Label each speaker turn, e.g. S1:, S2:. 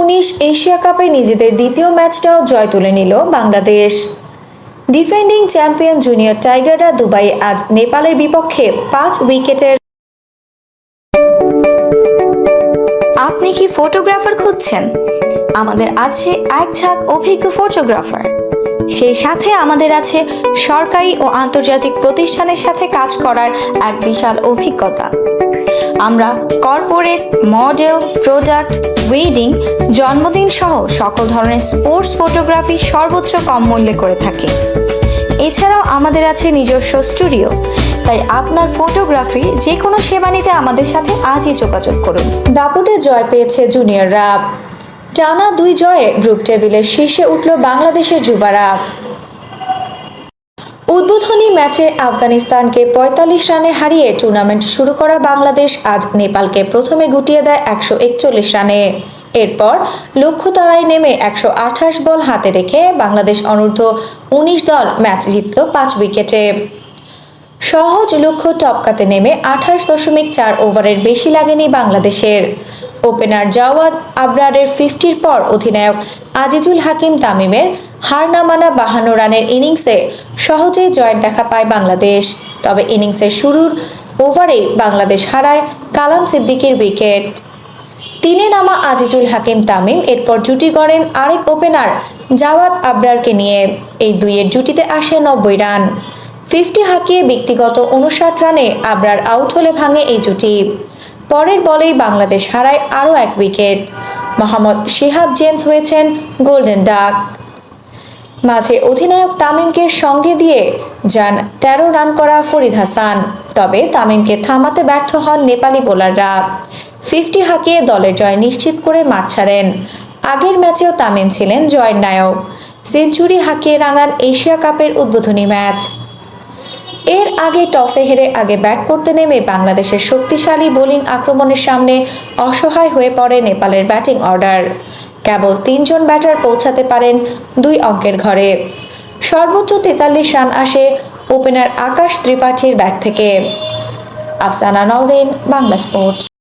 S1: উনিশ এশিয়া কাপে নিজেদের দ্বিতীয় ম্যাচটাও জয় তুলে নিল বাংলাদেশ। ডিফেন্ডিং চ্যাম্পিয়ন জুনিয়র টাইগাররা দুবাইয়ে আজ নেপালের বিপক্ষে পাঁচ উইকেটের আপনি কি ফটোগ্রাফার খুঁজছেন? আমাদের আছে এক ঝাঁক অভিজ্ঞ ফটোগ্রাফার। সেই সাথে আমাদের আছে সরকারি ও আন্তর্জাতিক প্রতিষ্ঠানের সাথে কাজ করার এক বিশাল অভিজ্ঞতা। আমরা কর্পোরেট মডেল প্রোডাক্ট ওয়েডিং জন্মদিন সহ সকল ধরনের স্পোর্টস ফটোগ্রাফি সর্বোচ্চ কম মূল্যে করে থাকি। এছাড়াও আমাদের আছে নিজস্ব স্টুডিও তাই আপনার ফটোগ্রাফি যে কোনো সেবা নিতে আমাদের সাথে আজই যোগাযোগ করুন। দাপুটে জয় পেয়েছে জুনিয়ররা টানা দুই জয়ে গ্রুপ টেবিলের শীর্ষে উঠল বাংলাদেশের যুবারা। উদ্বোধনী ম্যাচে আফগানিস্তানকে পঁয়তাল্লিশ রানে হারিয়ে টুর্নামেন্ট শুরু করা বাংলাদেশ আজ নেপালকে প্রথমে গুটিয়ে দেয় একশো একচল্লিশ রানে। এরপর লক্ষ্য তারায় নেমে একশো আঠাশ বল হাতে রেখে বাংলাদেশ অনূর্ধ্ব উনিশ দল ম্যাচ জিতল পাঁচ উইকেটে। সহজ লক্ষ্য টপকাতে নেমে আঠাশ দশমিক চার ওভারের বেশি লাগেনি বাংলাদেশের। ওপেনার জাওয়াদ আবরারের ফিফটির পর অধিনায়ক আজিজুল হাকিম তামিমের হার না মানা বাহান্ন রানের ইনিংসে সহজেই জয়ের দেখা পায় বাংলাদেশ। তবে ইনিংসের শুরুর ওভারেই বাংলাদেশ হারায় কালাম সিদ্দিকির উইকেট। তিনে নামা আজিজুল হাকিম তামিম এরপর জুটি গড়েন আরেক ওপেনার জাওয়াদ আবরারকে নিয়ে। এই দুইয়ের জুটিতে আসে নব্বই রান। ফিফটি হাঁকিয়ে ব্যক্তিগত উনষাট রানে আবরার আউট হলে ভাঙে এই জুটি। পরের বলেই বাংলাদেশ হারায় আরও এক উইকেট। মোহাম্মদ শিহাব জেমস হয়েছেন গোল্ডেন ডাক। মাঝে অধিনায়ক তামিমকে সঙ্গে দিয়ে যান তেরো রান করা ফরিদ হাসান। তবে তামিমকে থামাতে ব্যর্থ হন নেপালি বোলাররা। ফিফটি হাঁকিয়ে দলের জয় নিশ্চিত করে মাঠ ছাড়েন। আগের ম্যাচেও তামিম ছিলেন জয়ের নায়ক। সেঞ্চুরি হাঁকিয়ে রাঙান এশিয়া কাপের উদ্বোধনী ম্যাচ। এর আগে টসে হেরে আগে ব্যাট করতে নেমে বাংলাদেশের শক্তিশালী বোলিং আক্রমণের সামনে অসহায় হয়ে পড়ে নেপালের ব্যাটিং অর্ডার। কেবল তিনজন ব্যাটার পৌঁছাতে পারেন দুই অঙ্কের ঘরে। সর্বোচ্চ তেতাল্লিশ রান আসে ওপেনার আকাশ ত্রিপাঠীর ব্যাট থেকে। আফসানা নওরিন বাংলা স্পোর্টস।